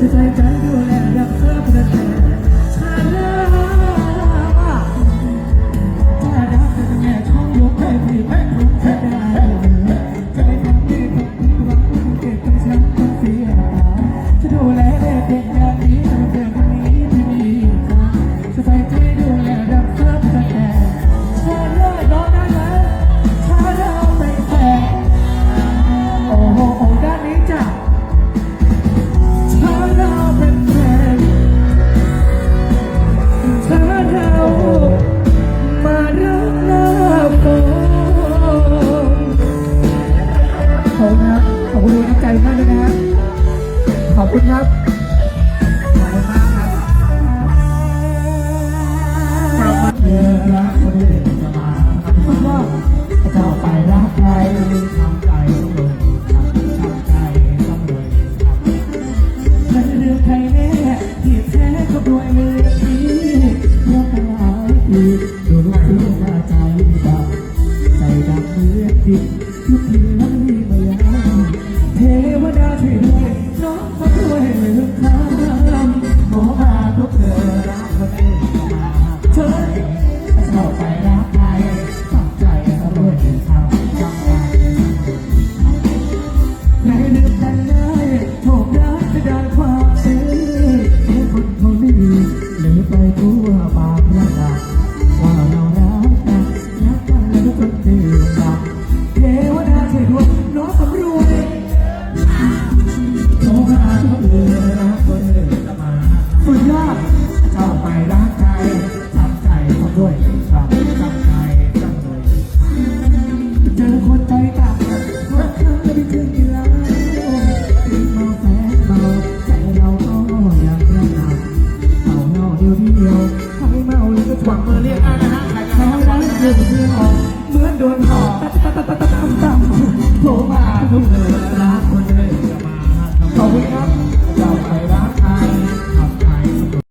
จะใจใจดูแลรักษาประเทศ คุณครับนี้เราไปรักใครทำใจต้องเลยทำใจต้องเลยทำใจเรื่องใครแน่ที่แท้ก็รวยเลยนี้เรื่องอะไรอีกดูรู้ว่าใจดำใจดำเลือดดิบทุกทีนั้น